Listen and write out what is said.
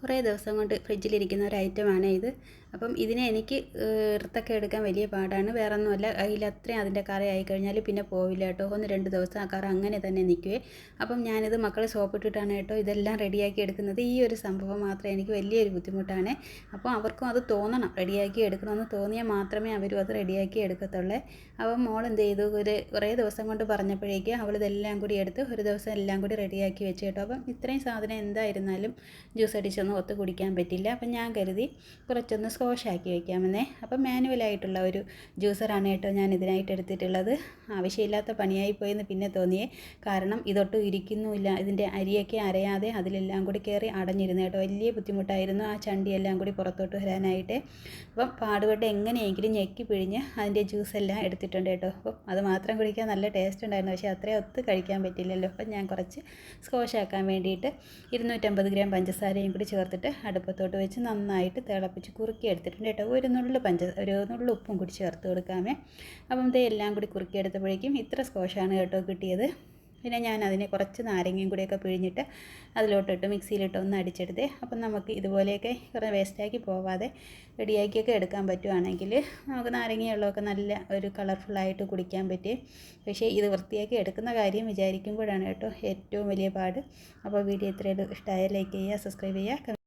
കുറേ ദിവസം കൊണ്ട് ഫ്രിഡ്ജിലിരിക്കുന്ന ഒരു ഐറ്റമാണ് ഇത്. അപ്പം ഇതിനെ എനിക്ക് ഇറുത്തൊക്കെ എടുക്കാൻ വലിയ പാടാണ്. വേറെ ഒന്നുമല്ല അതിൽ അത്രയും അതിന്റെ കറി ആയി കഴിഞ്ഞാൽ പിന്നെ പോവില്ല കേട്ടോ. ഒന്ന് രണ്ട് ദിവസം ആ കറ അങ്ങനെ തന്നെ നിൽക്കുവേ. അപ്പം ഞാനിത് മക്കളെ സോപ്പിട്ടിട്ടാണ് കേട്ടോ ഇതെല്ലാം റെഡിയാക്കി എടുക്കുന്നത്. ഈ ഒരു സംഭവം മാത്രമേ എനിക്ക് വലിയൊരു ബുദ്ധിമുട്ടാണ്. അപ്പോൾ അവർക്കും അത് തോന്നണം. റെഡിയാക്കി എടുക്കണമെന്ന് തോന്നിയാൽ മാത്രമേ അവരും അത് റെഡിയാക്കി എടുക്കത്തുള്ളൂ. അപ്പം മോൾ എന്ത് ചെയ്തു? ഒരു കുറേ ദിവസം കൊണ്ട് പറഞ്ഞപ്പോഴേക്കും അവൾ ഇതെല്ലാം കൂടി എടുത്ത് ഒരു ദിവസം എല്ലാം കൂടി റെഡിയാക്കി വെച്ച് കേട്ടോ. അപ്പം ഇത്രയും സാധനം എന്തായിരുന്നാലും ജ്യൂസ് അടിച്ചൊന്നും ഒത്തു കുടിക്കാൻ പറ്റില്ല. അപ്പം ഞാൻ കരുതി കുറച്ചൊന്ന് സ്കോഷ് ആക്കി വയ്ക്കാമെന്നേ. അപ്പം മാനുവലായിട്ടുള്ള ഒരു ജ്യൂസറാണ് കേട്ടോ ഞാൻ ഇതിനായിട്ട് എടുത്തിട്ടുള്ളത്. ആവശ്യമില്ലാത്ത പണിയായി പോയെന്ന് പിന്നെ തോന്നിയേ. കാരണം ഇതൊട്ടും ഇരിക്കുന്നുമില്ല. ഇതിന്റെ അരിയൊക്കെ അരയാതെ അതിലെല്ലാം കൂടി കയറി അടഞ്ഞിരുന്നു കേട്ടോ. വലിയ ബുദ്ധിമുട്ടായിരുന്നു ആ ചണ്ടിയെല്ലാം കൂടി പുറത്തോട്ട് വരാനായിട്ട്. അപ്പം പാടുപെട്ട് എങ്ങനെയെങ്കിലും ഞെക്കി പിഴിഞ്ഞ് അതിന്റെ ജ്യൂസെല്ലാം എടുത്തിട്ടുണ്ട് കേട്ടോ. അപ്പം അത് മാത്രം കുടിക്കാൻ നല്ല ടേസ്റ്റ് ഉണ്ടായിരുന്നു. പക്ഷേ അത്രയും ഒത്ത് കഴിക്കാൻ പറ്റില്ലല്ലോ. അപ്പം ഞാൻ കുറച്ച് സ്കോഷ് ആക്കാൻ വേണ്ടിയിട്ട് ഇരുന്നൂറ്റമ്പത് ഗ്രാം പഞ്ചസാരയും കൂടി ചേർത്തിട്ട് അടുപ്പത്തോട്ട് വെച്ച് നന്നായിട്ട് തിളപ്പിച്ച് കുറുക്കി എടുത്തിട്ടുണ്ട് കേട്ടോ. ഒരു നുള്ളു പഞ്ച ഒരു നുള്ളു ഉപ്പും കൂടി ചേർത്ത് കൊടുക്കാമേ. അപ്പം ഇത് എല്ലാം കൂടി കുറുക്കിയെടുത്തപ്പോഴേക്കും ഇത്ര സ്കോഷാണ് കേട്ടോ കിട്ടിയത്. പിന്നെ ഞാൻ അതിനെ കുറച്ച് നാരങ്ങയും കൂടിയൊക്കെ പിഴിഞ്ഞിട്ട് അതിലോട്ടിട്ട് മിക്സിയിലിട്ട് ഒന്ന് അടിച്ചെടുത്തേ. അപ്പം നമുക്ക് ഇതുപോലെയൊക്കെ കുറേ വേസ്റ്റാക്കി പോവാതെ റെഡിയാക്കിയൊക്കെ എടുക്കാൻ പറ്റുവാണെങ്കിൽ നമുക്ക് നാരങ്ങ വെള്ളമൊക്കെ നല്ല ഒരു കളർഫുള്ളായിട്ട് കുടിക്കാൻ പറ്റി. പക്ഷേ ഇത് വൃത്തിയാക്കി എടുക്കുന്ന കാര്യം വിചാരിക്കുമ്പോഴാണ് കേട്ടോ ഏറ്റവും വലിയ പാട്. അപ്പോൾ വീഡിയോ ഇത്രയും ഇഷ്ടമായ ലൈക്ക് ചെയ്യുക സബ്സ്ക്രൈബ് ചെയ്യുക